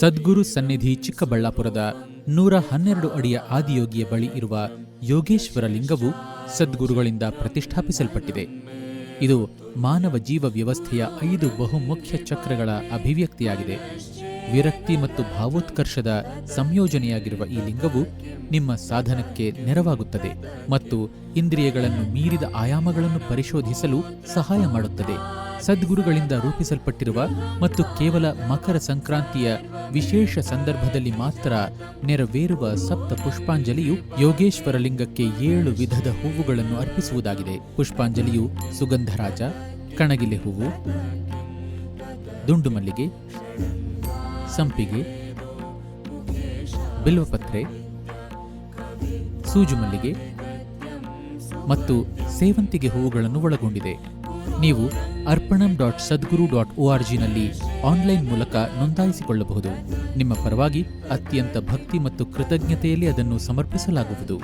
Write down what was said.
ಸದ್ಗುರು ಸನ್ನಿಧಿ ಚಿಕ್ಕಬಳ್ಳಾಪುರದ ನೂರ ಹನ್ನೆರಡು ಅಡಿಯ ಆದಿಯೋಗಿಯ ಬಳಿ ಇರುವ ಯೋಗೇಶ್ವರ ಲಿಂಗವು ಸದ್ಗುರುಗಳಿಂದ ಪ್ರತಿಷ್ಠಾಪಿಸಲ್ಪಟ್ಟಿದೆ. ಇದು ಮಾನವ ಜೀವ ವ್ಯವಸ್ಥೆಯ ಐದು ಬಹುಮುಖ್ಯ ಚಕ್ರಗಳ ಅಭಿವ್ಯಕ್ತಿಯಾಗಿದೆ. ವಿರಕ್ತಿ ಮತ್ತು ಭಾವೋತ್ಕರ್ಷದ ಸಂಯೋಜನೆಯಾಗಿರುವ ಈ ಲಿಂಗವು ನಿಮ್ಮ ಸಾಧನಕ್ಕೆ ನೆರವಾಗುತ್ತದೆ ಮತ್ತು ಇಂದ್ರಿಯಗಳನ್ನು ಮೀರಿದ ಆಯಾಮಗಳನ್ನು ಪರಿಶೋಧಿಸಲು ಸಹಾಯ ಮಾಡುತ್ತದೆ. ಸದ್ಗುರುಗಳಿಂದ ರೂಪಿಸಲ್ಪಟ್ಟಿರುವ ಮತ್ತು ಕೇವಲ ಮಕರ ಸಂಕ್ರಾಂತಿಯ ವಿಶೇಷ ಸಂದರ್ಭದಲ್ಲಿ ಮಾತ್ರ ನೆರವೇರುವ ಸಪ್ತ ಪುಷ್ಪಾಂಜಲಿಯು ಯೋಗೇಶ್ವರ ಲಿಂಗಕ್ಕೆ ಏಳು ವಿಧದ ಹೂವುಗಳನ್ನು ಅರ್ಪಿಸುವುದಾಗಿದೆ. ಪುಷ್ಪಾಂಜಲಿಯು ಸುಗಂಧರಾಜ, ಕಣಗಿಲೆ ಹೂವು ದುಂಡು ಮಲ್ಲಿಗೆ ಸಂಪಿಗೆ, ಬಿಲ್ವಪತ್ರೆ ಸೂಜುಮಲ್ಲಿಗೆ ಮತ್ತು ಸೇವಂತಿಗೆ ಹೂವುಗಳನ್ನು ಒಳಗೊಂಡಿದೆ. ನೀವು Arpanam dot Sadhguru dot O R ಜಿನಲ್ಲಿ online ಮೂಲಕ ನೋಂದಾಯಿಸಿಕೊಳ್ಳಬಹುದು. ನಿಮ್ಮ ಪರವಾಗಿ ಅತ್ಯಂತ ಭಕ್ತಿ ಮತ್ತು ಕೃತಜ್ಞತೆಯಲ್ಲಿ ಅದನ್ನು ಸಮರ್ಪಿಸಲಾಗುವುದು.